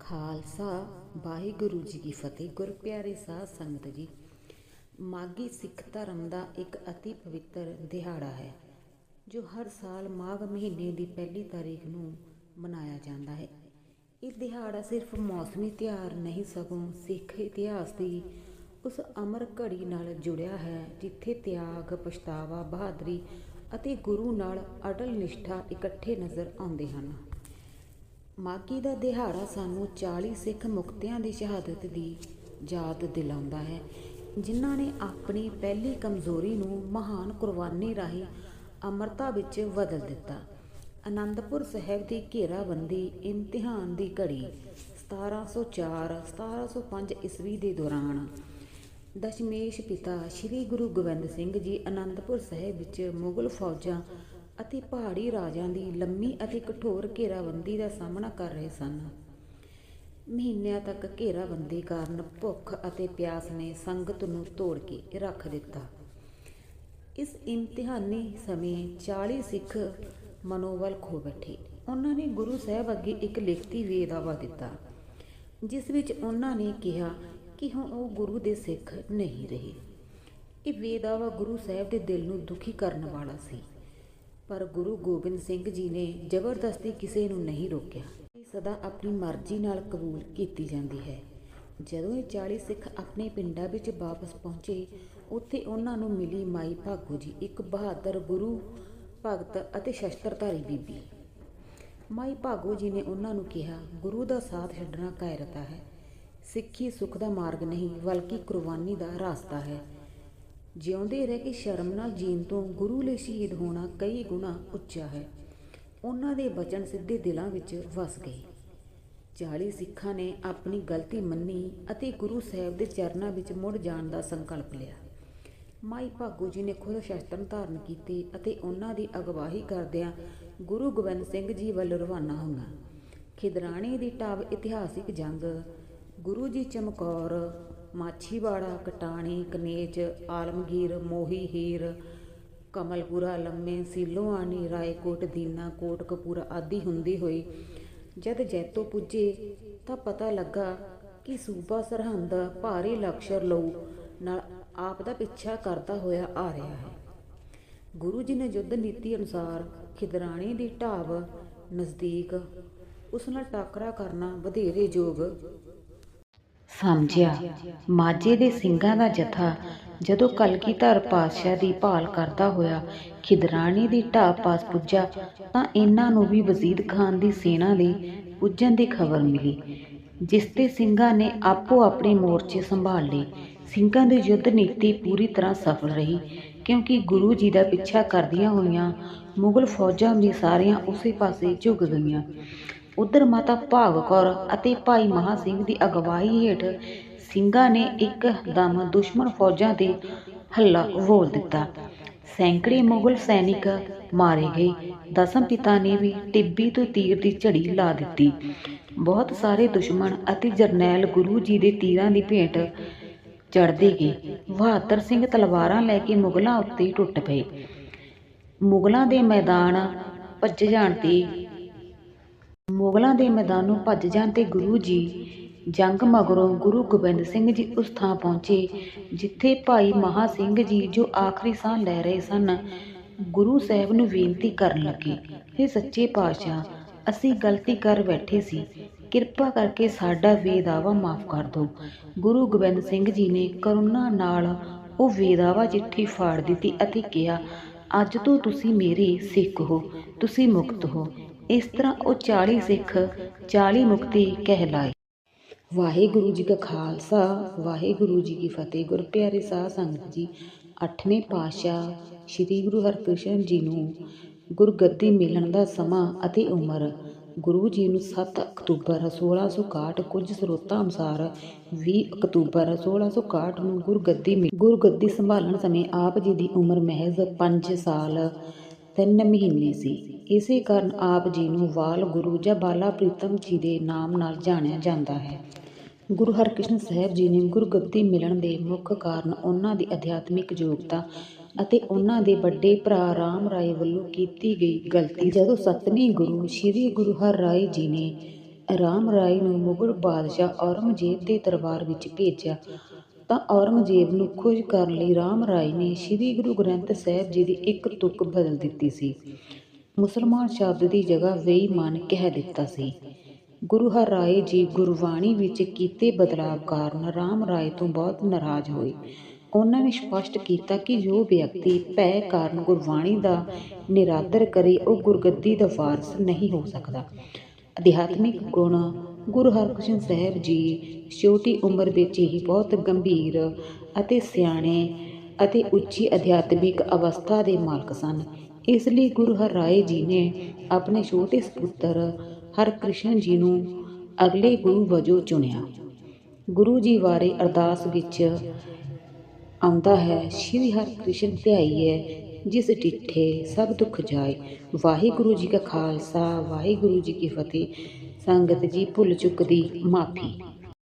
ਖਾਲਸਾ, ਵਾਹਿਗੁਰੂ ਜੀ ਕੀ ਫਤਿਹ। ਗੁਰਪਿਆਰੇ ਸਾਧ ਸੰਗਤ ਜੀ, ਮਾਘੀ ਸਿੱਖ ਧਰਮ ਦਾ ਇੱਕ ਅਤੀ ਪਵਿੱਤਰ ਦਿਹਾੜਾ ਹੈ, ਜੋ ਹਰ ਸਾਲ ਮਾਘ ਮਹੀਨੇ ਦੀ ਪਹਿਲੀ ਤਾਰੀਖ ਨੂੰ ਮਨਾਇਆ ਜਾਂਦਾ ਹੈ। ਇਹ ਦਿਹਾੜਾ ਸਿਰਫ ਮੌਸਮੀ ਤਿਉਹਾਰ ਨਹੀਂ, ਸਗੋਂ ਸਿੱਖ ਇਤਿਹਾਸ ਦੀ ਉਸ ਅਮਰ ਘੜੀ ਨਾਲ ਜੁੜਿਆ ਹੈ, ਜਿੱਥੇ ਤਿਆਗ, ਪਛਤਾਵਾ, ਬਹਾਦਰੀ ਅਤੇ ਗੁਰੂ ਨਾਲ ਅਟਲ ਨਿਸ਼ਠਾ ਇਕੱਠੇ ਨਜ਼ਰ ਆਉਂਦੇ ਹਨ। ਮਾਘੀ ਦਾ ਦਿਹਾੜਾ ਸਾਨੂੰ 40 ਸਿੱਖ ਮੁਕਤਿਆਂ ਦੀ ਸ਼ਹਾਦਤ ਦੀ ਯਾਦ ਦਿਲਾਉਂਦਾ ਹੈ, ਜਿਨ੍ਹਾਂ ਨੇ ਆਪਣੀ ਪਹਿਲੀ ਕਮਜ਼ੋਰੀ ਨੂੰ ਮਹਾਨ ਕੁਰਬਾਨੀ ਰਾਹੀਂ ਅਮਰਤਾ ਵਿੱਚ ਬਦਲ ਦਿੱਤਾ। ਅਨੰਦਪੁਰ ਸਾਹਿਬ ਦੀ ਘੇਰਾਬੰਦੀ ਇਮਤਿਹਾਨ ਦੀ ਘੜੀ 1704 1705 ਈਸਵੀ ਦੇ ਦੌਰਾਨ ਦਸ਼ਮੇਸ਼ ਪਿਤਾ ਸ੍ਰੀ ਗੁਰੂ ਗੋਬਿੰਦ ਸਿੰਘ ਜੀ ਅਨੰਦਪੁਰ ਸਾਹਿਬ ਵਿੱਚ ਮੁਗਲ ਫੌਜਾਂ ਅਤੇ ਪਹਾੜੀ ਰਾਜਿਆਂ ਦੀ ਲੰਮੀ ਅਤੇ ਕਠੋਰ ਘੇਰਾਬੰਦੀ ਦਾ ਸਾਹਮਣਾ ਕਰ ਰਹੇ ਸਨ। ਮਹੀਨਿਆਂ ਤੱਕ ਘੇਰਾਬੰਦੀ ਕਾਰਨ ਭੁੱਖ ਅਤੇ ਪਿਆਸ ਨੇ ਸੰਗਤ ਨੂੰ ਤੋੜ ਕੇ ਰੱਖ ਦਿੱਤਾ। ਇਸ ਇਮਤਿਹਾਨੀ ਸਮੇਂ 40 ਸਿੱਖ ਮਨੋਬਲ ਖੋ ਬੈਠੇ। ਉਹਨਾਂ ਨੇ ਗੁਰੂ ਸਾਹਿਬ ਅੱਗੇ ਇੱਕ ਲਿਖਤੀ ਵੇਦਾਵਾ ਦਿੱਤਾ, ਜਿਸ ਵਿੱਚ ਉਹਨਾਂ ਨੇ ਕਿਹਾ ਕਿ ਹੁਣ ਉਹ ਗੁਰੂ ਦੇ ਸਿੱਖ ਨਹੀਂ ਰਹੇ। ਇਹ ਵੇਦਾਵਾ ਗੁਰੂ ਸਾਹਿਬ ਦੇ ਦਿਲ ਨੂੰ ਦੁਖੀ ਕਰਨ ਵਾਲਾ ਸੀ। ਪਰ ਗੁਰੂ ਗੋਬਿੰਦ ਸਿੰਘ ਜੀ ਨੇ ਜ਼ਬਰਦਸਤੀ ਕਿਸੇ ਨੂੰ ਨਹੀਂ ਰੋਕਿਆ। ਇਹ ਸਦਾ ਆਪਣੀ ਮਰਜ਼ੀ ਨਾਲ ਕਬੂਲ ਕੀਤੀ ਜਾਂਦੀ ਹੈ। ਜਦੋਂ ਇਹ 40 ਸਿੱਖ ਆਪਣੇ ਪਿੰਡਾਂ ਵਿੱਚ ਵਾਪਸ ਪਹੁੰਚੇ, ਉੱਥੇ ਉਹਨਾਂ ਨੂੰ ਮਿਲੀ ਮਾਈ ਭਾਗੋ ਜੀ, ਇੱਕ ਬਹਾਦਰ ਗੁਰੂ, ਭਗਤ ਅਤੇ ਸ਼ਸਤਰਧਾਰੀ ਬੀਬੀ। ਮਾਈ ਭਾਗੋ ਜੀ ਨੇ ਉਹਨਾਂ ਨੂੰ ਕਿਹਾ, ਗੁਰੂ ਦਾ ਸਾਥ ਛੱਡਣਾ ਕਾਇਰਤਾ ਹੈ। ਸਿੱਖੀ ਸੁਖ ਦਾ ਮਾਰਗ ਨਹੀਂ, ਬਲਕਿ ਕੁਰਬਾਨੀ ਦਾ ਰਾਸਤਾ ਹੈ। ਜਿਉਂਦੇ ਰਹਿ ਕੇ ਸ਼ਰਮ ਨਾਲ ਜੀਣ ਤੋਂ ਗੁਰੂ ਲਈ ਸ਼ਹੀਦ ਹੋਣਾ ਕਈ ਗੁਣਾ ਉੱਚਾ ਹੈ। ਉਹਨਾਂ ਦੇ ਬਚਨ ਸਿੱਧੇ ਦਿਲਾਂ ਵਿੱਚ ਵਸ ਗਏ। 40 ਸਿੱਖਾਂ ਨੇ ਆਪਣੀ ਗਲਤੀ ਮੰਨੀ ਅਤੇ ਗੁਰੂ ਸਾਹਿਬ ਦੇ ਚਰਨਾਂ ਵਿੱਚ ਮੁੜ ਜਾਣ ਦਾ ਸੰਕਲਪ ਲਿਆ। ਮਾਈ ਭਾਗੋ ਜੀ ਨੇ ਖੁਦ ਸ਼ਸਤਰ ਧਾਰਨ ਕੀਤੇ ਅਤੇ ਉਹਨਾਂ ਦੀ ਅਗਵਾਹੀ ਕਰਦਿਆਂ ਗੁਰੂ ਗੋਬਿੰਦ ਸਿੰਘ ਜੀ ਵੱਲ ਰਵਾਨਾ ਹੋਈਆਂ। ਖਿਦਰਾਣੇ ਦੀ ਢਾਬ ਇਤਿਹਾਸਿਕ ਜੰਗ, ਗੁਰੂ ਜੀ ਚਮਕੌਰ ਮਾਛੀਵਾੜਾ, ਕਟਾਣੀ, ਕਨੇਜ, ਆਲਮਗੀਰ, ਮੋਹੀ ਹੀਰ, ਕਮਲਪੁਰਾ, ਲੰਮੇ ਸੀਲੋਆਣੀ, ਰਾਏਕੋਟ, ਦੀਨਾ ਕੋਟ, ਕਪੂਰਾ ਆਦਿ ਹੁੰਦੀ ਹੋਈ। ਜਦ ਜੈਤੋ ਪੁੱਜੇ ਤਾਂ ਪਤਾ ਲੱਗਾ ਕਿ ਸੂਬਾ ਸਰਹੰਦ ਭਾਰੀ ਲਕਸ਼ਰ ਲਊ ਨਾਲ ਆਪ ਦਾ ਪਿੱਛਾ ਕਰਦਾ ਹੋਇਆ ਆ ਰਿਹਾ ਹੈ। ਗੁਰੂ ਜੀ ਨੇ ਯੁੱਧ ਨੀਤੀ ਅਨੁਸਾਰ ਖਿਦਰਾਣੀ ਦੀ ਢਾਬ ਨਜ਼ਦੀਕ ਉਸ ਨਾਲ ਟਾਕਰਾ ਕਰਨਾ ਵਧੇਰੇ ਯੋਗ ਸਮਝਿਆ। ਮਾਝੇ ਦੇ ਸਿੰਘਾਂ ਦਾ ਜਥਾ ਜਦੋਂ ਕਲਗੀਧਰ ਪਾਤਸ਼ਾਹ ਦੀ ਭਾਲ ਕਰਦਾ ਹੋਇਆ ਖਿਦਰਾਣੀ ਦੀ ਢਾਬ ਪਾਸ ਪੁੱਜਾ ਤਾਂ ਇਹਨਾਂ ਨੂੰ ਵੀ ਵਜ਼ੀਦ ਖਾਨ ਦੀ ਸੈਨਾ ਦੇ ਪੁੱਜਣ ਦੀ ਖਬਰ ਮਿਲੀ, ਜਿਸ ਤੇ ਸਿੰਘਾਂ ਨੇ ਆਪੋ ਆਪਣੇ ਮੋਰਚੇ ਸੰਭਾਲ ਲਏ। ਸਿੰਘਾਂ ਦੀ ਯੁੱਧ ਨੀਤੀ ਪੂਰੀ ਤਰ੍ਹਾਂ ਸਫਲ ਰਹੀ, ਕਿਉਂਕਿ ਗੁਰੂ ਜੀ ਦਾ ਪਿੱਛਾ ਕਰਦੀਆਂ ਹੋਈਆਂ ਮੁਗਲ ਫੌਜਾਂ ਵੀ ਸਾਰੀਆਂ ਉਸੇ ਪਾਸੇ ਝੁਕ ਗਈਆਂ। ਉਧਰ ਮਾਤਾ ਭਾਗ ਕੌਰ ਅਤੇ ਭਾਈ ਮਹਾ ਸਿੰਘ ਦੀ ਅਗਵਾਈ ਹੇਠ ਸਿੰਘਾਂ ਨੇ ਇੱਕ ਦਮ ਦੁਸ਼ਮਣ ਫੌਜਾਂ ਦੇ ਹੱਲਾ ਬੋਲ ਦਿੱਤਾ। ਸੈਂਕੜੇ ਮੁਗਲ ਸੈਨਿਕ ਮਾਰੇ ਗਏ। ਦਸਮ ਪਿਤਾ ਨੇ ਵੀ ਟਿੱਬੀ ਤੋਂ ਤੀਰ ਦੀ ਝੜੀ ਲਾ ਦਿੱਤੀ। ਬਹੁਤ ਸਾਰੇ ਦੁਸ਼ਮਣ ਅਤੇ ਜਰਨੈਲ ਗੁਰੂ ਜੀ ਦੇ ਤੀਰਾਂ ਦੀ ਭੇਟ ਚੜਦੇ ਗਏ। ਬਹਾਦਰ ਸਿੰਘ ਤਲਵਾਰਾਂ ਲੈ ਕੇ ਮੁਗਲਾਂ ਉੱਤੇ ਟੁੱਟ ਪਏ। ਮੁਗਲਾਂ ਦੇ ਮੈਦਾਨ ਭੱਜ ਜਾਣ ਤੇ ਮੁਗਲਾਂ ਦੇ ਮੈਦਾਨੋਂ ਭੱਜ ਜਾਣ ਤੇ ਗੁਰੂ ਜੀ ਜੰਗ ਮਗਰੋਂ ਗੁਰੂ ਗੋਬਿੰਦ ਸਿੰਘ ਜੀ ਉਸ ਥਾਂ ਪਹੁੰਚੇ, ਜਿੱਥੇ ਭਾਈ ਮਹਾ ਸਿੰਘ ਜੀ ਜੋ ਆਖਰੀ ਸਾਹ ਲੈ ਰਹੇ ਸਨ, ਗੁਰੂ ਸਾਹਿਬ ਨੂੰ ਬੇਨਤੀ ਕਰਨ ਲੱਗੇ हे ਸੱਚੇ ਪਾਤਸ਼ਾਹ, ਅਸੀਂ ਗਲਤੀ ਕਰ ਬੈਠੇ ਸੀ, ਕਿਰਪਾ ਕਰਕੇ ਸਾਡਾ ਵੇਦਾਵਾ ਮਾਫ ਕਰ ਦਿਓ। ਗੁਰੂ ਗੋਬਿੰਦ ਸਿੰਘ ਜੀ ਨੇ ਕਰੁਣਾ ਨਾਲ ਉਹ ਵੇਦਾਵਾ ਚਿੱਠੀ ਫਾੜ ਦਿੱਤੀ ਅਤੇ ਕਿਹਾ, ਅੱਜ ਤੋਂ ਤੁਸੀਂ ਮੇਰੇ ਸਿੱਖ ਹੋ, ਤੁਸੀਂ ਮੁਕਤ ਹੋ ਇਸ ਤਰ੍ਹਾਂ ਉਹ 40 ਸਿੱਖ 40 ਮੁਕਤੀ ਕਹਿਲਾਏ ਵਾਹਿਗੁਰੂ ਜੀ ਕਾ ਖਾਲਸਾ, ਵਾਹਿਗੁਰੂ ਜੀ ਕੀ ਫਤਿਹ। ਗੁਰਪਿਆਰੇ ਸਾਧ ਸੰਗਤ ਜੀ, ਅੱਠਵੇਂ ਪਾਤਸ਼ਾਹ ਸ੍ਰੀ ਗੁਰੂ ਹਰਕ੍ਰਿਸ਼ਨ ਜੀ ਨੂੰ ਗੁਰਗੱਦੀ ਮਿਲਣ ਦਾ ਸਮਾਂ ਅਤੇ ਉਮਰ। ਗੁਰੂ ਜੀ ਨੂੰ 7 ਅਕਤੂਬਰ 1661 ਕੁਝ ਸਰੋਤਾਂ ਅਨੁਸਾਰ 20 ਅਕਤੂਬਰ 1661 ਨੂੰ ਗੁਰਗੱਦੀ ਮਿਲੀ ਗੁਰਗੱਦੀ ਸੰਭਾਲਣ ਸਮੇਂ ਆਪ ਜੀ ਦੀ ਉਮਰ ਮਹਿਜ਼ 5 ਸਾਲ ਤਿੰਨ ਮਹੀਨੇ ਸੀ। ਇਸੇ ਕਾਰਨ ਆਪ ਜੀ ਨੂੰ ਵਾਲ ਗੁਰੂ ਜਾਂ ਬਾਲਾ ਪ੍ਰੀਤਮ ਜੀ ਦੇ ਨਾਮ ਨਾਲ ਜਾਣਿਆ ਜਾਂਦਾ ਹੈ। ਗੁਰੂ ਹਰਕ੍ਰਿਸ਼ਨ ਸਾਹਿਬ ਜੀ ਨੇ ਗੁਰਗੱਦੀ ਮਿਲਣ ਦੇ ਮੁੱਖ ਕਾਰਨ ਉਹਨਾਂ ਦੀ ਅਧਿਆਤਮਿਕ ਯੋਗਤਾ ਅਤੇ ਉਹਨਾਂ ਦੇ ਵੱਡੇ ਭਰਾ ਰਾਮ ਰਾਏ ਵੱਲੋਂ ਕੀਤੀ ਗਈ ਗਲਤੀ ਜਦੋਂ ਸੱਤਵੇਂ ਗੁਰੂ ਸ੍ਰੀ ਗੁਰੂ ਹਰ ਰਾਏ ਜੀ ਨੇ ਰਾਮ ਰਾਏ ਨੂੰ ਮੁਗਲ ਬਾਦਸ਼ਾਹ ਔਰੰਗਜ਼ੇਬ ਦੇ ਦਰਬਾਰ ਵਿੱਚ ਭੇਜਿਆ ਤਾਂ ਔਰੰਗਜ਼ੇਬ ਨੂੰ ਖੁਸ਼ ਕਰਨ ਲਈ ਰਾਮ ਰਾਏ ਨੇ ਸ੍ਰੀ ਗੁਰੂ ਗ੍ਰੰਥ ਸਾਹਿਬ ਜੀ ਦੀ ਇੱਕ ਤੁਕ ਬਦਲ ਦਿੱਤੀ ਸੀ। ਮੁਸਲਮਾਨ ਸ਼ਬਦ ਦੀ ਜਗ੍ਹਾ ਬੇਈਮਾਨ ਕਹਿ ਦਿੱਤਾ ਸੀ। ਗੁਰੂ ਹਰਿਰਾਏ ਜੀ ਗੁਰਬਾਣੀ ਵਿੱਚ ਕੀਤੇ ਬਦਲਾਅ ਕਾਰਨ ਰਾਮ ਰਾਏ ਤੋਂ ਬਹੁਤ ਨਾਰਾਜ਼ ਹੋਏ। ਉਹਨਾਂ ਨੇ ਸਪਸ਼ਟ ਕੀਤਾ ਕਿ ਜੋ ਵਿਅਕਤੀ ਭੈ ਕਾਰਨ ਗੁਰਬਾਣੀ ਦਾ ਨਿਰਾਦਰ ਕਰੇ, ਉਹ ਗੁਰਗੱਦੀ ਦਾ ਵਾਰਸ ਨਹੀਂ ਹੋ ਸਕਦਾ। ਅਧਿਆਤਮਿਕ ਗੁਣ ਗੁਰੂ ਹਰਕ੍ਰਿਸ਼ਨ ਸਾਹਿਬ ਜੀ ਛੋਟੀ ਉਮਰ ਵਿੱਚ ਹੀ ਬਹੁਤ ਗੰਭੀਰ ਅਤੇ ਸਿਆਣੇ ਅਤੇ ਉੱਚੀ ਅਧਿਆਤਮਿਕ ਅਵਸਥਾ ਦੇ ਮਾਲਕ ਸਨ। ਇਸ ਲਈ ਗੁਰੂ ਹਰਿਰਾਏ ਜੀ ਨੇ ਆਪਣੇ ਛੋਟੇ ਸਪੁੱਤਰ ਹਰਕ੍ਰਿਸ਼ਨ ਜੀ ਨੂੰ ਅਗਲੇ ਗੁਰੂ ਵਜੋਂ ਚੁਣਿਆ। ਗੁਰੂ ਜੀ ਬਾਰੇ ਅਰਦਾਸ ਵਿੱਚ ਆਉਂਦਾ ਹੈ, ਸ਼੍ਰੀ ਹਰਿਕ੍ਰਿਸ਼ਨ ਧਿਆਈਐ, ਜਿਸ ਡਿਠੇ ਸਭ ਦੁੱਖ ਜਾਏ। ਵਾਹਿਗੁਰੂ ਜੀ ਕਾ ਖਾਲਸਾ, ਵਾਹਿਗੁਰੂ ਜੀ ਕੀ ਫਤਿਹ। ਸੰਗਤ ਜੀ ਭੁੱਲ ਚੁੱਕ ਦੀ ਮਾਫੀ।